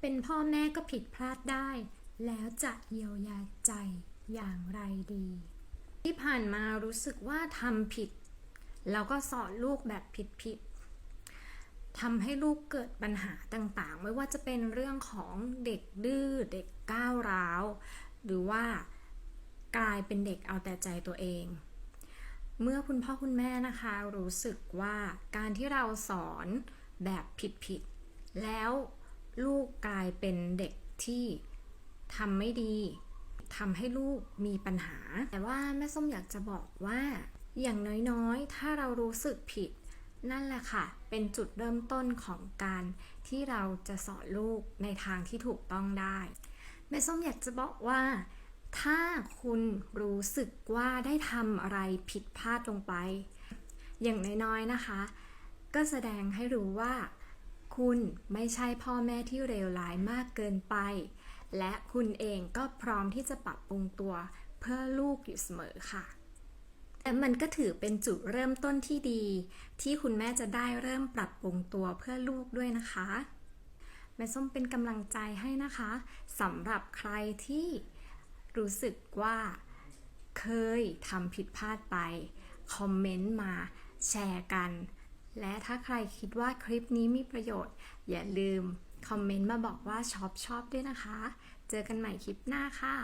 เป็นพ่อแม่ก็ผิดพลาดได้ แล้วจะเยียวยาใจอย่างไรดี ที่ผ่านมารู้สึกว่าทำผิด แล้วก็สอนลูกแบบผิดๆทำให้ลูกเกิดปัญหาต่างๆ ไม่ว่าจะเป็นเรื่องของเด็กดื้อเด็กก้าวร้าว หรือว่ากลายเป็นเด็กเอาแต่ใจตัวเองเมื่อคุณพ่อคุณแม่นะคะรู้สึกว่าการที่เราสอนแบบผิดๆแล้ว ลูกกลายเป็นเด็กที่ทำไม่ดีทำให้ลูกมีปัญหา แต่ว่าแม่ส้มอยากจะบอกว่า อย่างน้อยๆ ถ้าเรารู้สึกผิด นั่นแหละค่ะ เป็นจุดเริ่มต้นของการที่เราจะสอนลูกในทางที่ถูกต้องได้ แม่ส้มอยากจะบอกว่า ถ้าคุณรู้สึกว่าได้ทำอะไรผิดพลาดลงไป อย่างน้อยๆ นะคะ ก็แสดงให้รู้ว่า คุณไม่ใช่พ่อแม่ที่เลวร้ายมากเกินไป และคุณเองก็พร้อมที่จะปรับปรุงตัวเพื่อลูกอยู่เสมอค่ะแต่มันก็ถือเป็นจุดเริ่มต้นที่ดี ที่คุณแม่จะได้เริ่มปรับปรุงตัวเพื่อลูกด้วยนะคะแม่ส้มเป็นกำลังใจให้นะคะสำหรับใครที่รู้สึกว่าเคยทำผิดพลาดไป คอมเมนต์มาแชร์กัน และถ้าใครคิดว่าคลิปนี้มีประโยชน์ อย่าลืมคอมเมนต์มาบอกว่าชอบชอบด้วยนะคะ เจอกันใหม่คลิปหน้าค่ะ